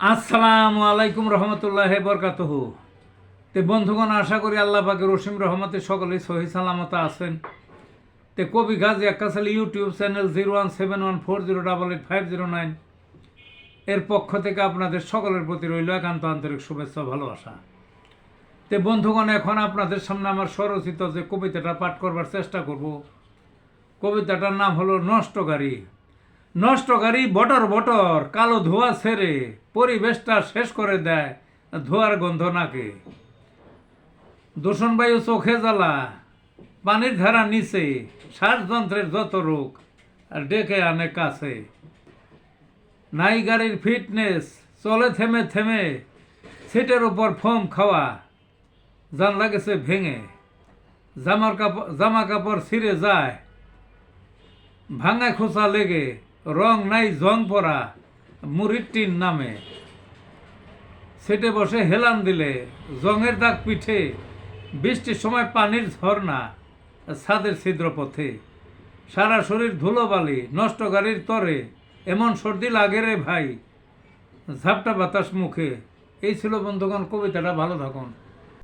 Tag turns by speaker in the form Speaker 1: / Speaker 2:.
Speaker 1: আসসালামু আলাইকুম রহমতুল্লাহ বরকাতহ। তে বন্ধুগণ, আশা করি আল্লাহ পাকে রসিম রহমতে সকলেই সহি সালামত আছেন। তে কবি Gazi Akkasal YouTube channel zero one seven one four zero double eight five zero nine এর পক্ষ থেকে আপনাদের সকলের প্রতি রইল একান্ত আন্তরিক শুভেচ্ছা ভালোবাসা। তে বন্ধুগণ, এখন আপনাদের সামনে আমার স্বরচিত যে কবিতাটা পাঠ করবার চেষ্টা করব, কবিতাটার নাম হলো নষ্টকারী নষ্টকারী বটর বটর, কালো ধোয়া ছেড়ে পরিবেশটা শেষ করে দেয় ধোয়ার গন্ধ নাকে। দূষণ বায়ু চোখে জ্বালা, পানির ধারা নিচে, শ্বাসযন্ত্রের যত রোগ আর ডেকে আনে কাছে। নাই গাড়ির ফিটনেস, চলে থেমে থেমে সিটের উপর ফোম খাওয়া জানলা গেছে ভেঙে। জামার কাপড় জামা কাপড় ছিঁড়ে যায় ভাঙা খোঁচা লেগে রং নাই জং পরা মুড়ির টিন নামে। সেটে বসে হেলান দিলে, জংয়ের দাগ পিঠে, বৃষ্টির সময় পানির ঝর্ণা, ছাদের ছিদ্র পথে সারা শরীর ধুলোবালি, নষ্ট গাড়ির তরে, এমন সর্দি লাগে রে ভাই। ঝাপটা বাতাস মুখে। এই ছিল বন্ধুগণ, কবিতাটা ভালো থাকুন।